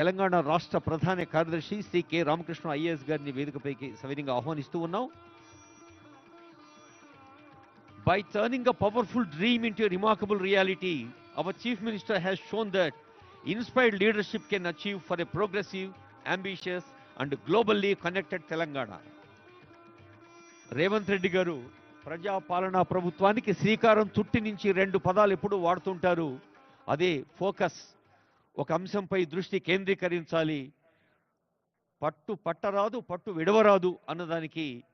తెలంగాణ రాష్ట్ర ప్రధాన కార్యదర్శి శ్రీ కె రామకృష్ణ ఐఏఎస్ గారిని వేదికపైకి సవినీయంగా ఆహ్వానిస్తూ ఉన్నాం by turning a powerful dream into remarkable reality our chief minister has shown that inspired leadership can achieve for a progressive ambitious and globally connected Telangana Revanth Reddy garu ప్రజాపాలనా ప్రభుత్వానికి శ్రీకారం చుట్టి నుంచి రెండు పదాలు ఎప్పుడు వాడుతుంటారు? అదే ఫోకస్ ఒక అంశంపై దృష్టి కేంద్రీకరించాలి. పట్టు పట్టరాదు పట్టు విడవరాదు అన్నదానికి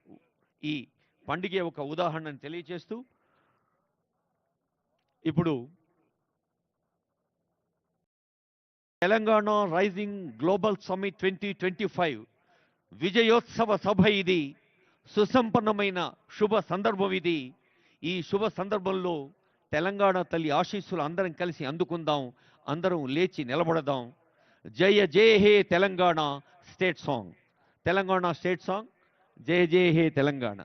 ఈ పండుగ ఒక ఉదాహరణను తెలియజేస్తూ ఇప్పుడు Telangana rising global summit twenty twenty five విజయోత్సవ సభ ఇది. సుసంపన్నమైన శుభ సందర్భం ఇది. ఈ శుభ సందర్భంలో తెలంగాణ తల్లి ఆశీస్సులు అందరం కలిసి అందుకుందాం. అందరం లేచి నిలబడదాం. జయ జయ హే Telangana state song. Telangana state song. జయ జయ హే తెలంగాణ.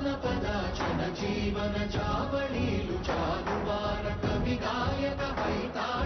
జానపద జనజీవన జావళీలు జాలువార కవి గాయక వైతాళిక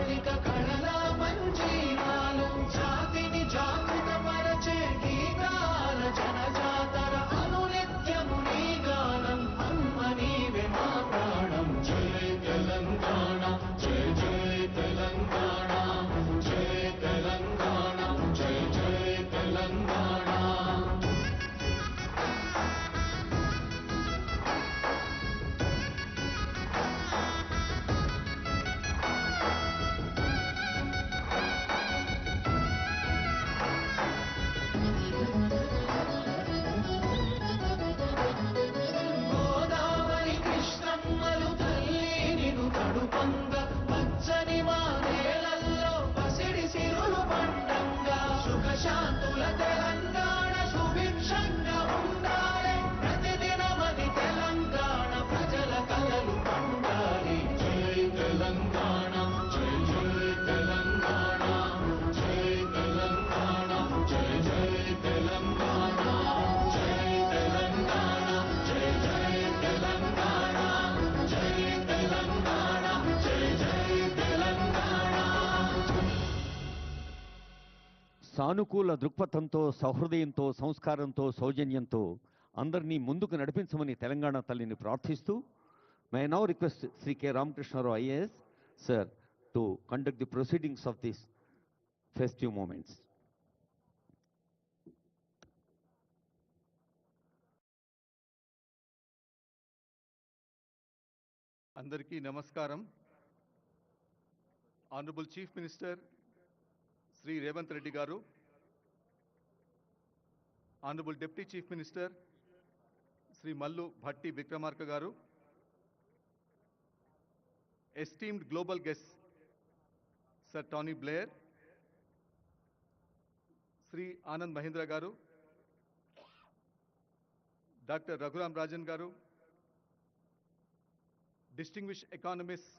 సానుకూల దృక్పథంతో సహృదయంతో సంస్కారంతో సౌజన్యంతో అందరినీ ముందుకు నడిపించమని తెలంగాణ తల్లిని ప్రార్థిస్తూ my now request Shri K Ramakrishna Rao IAS sir to conduct the proceedings of this festive moments అందరికీ నమస్కారం. Honourable chief minister Shri Revanth Reddy garu honourable deputy chief minister Shri Mallu Bhatti Vikramarka garu esteemed global guest sir Tony Blair Shri Anand Mahindra garu doctor Raghuram Rajan గారు distinguished economists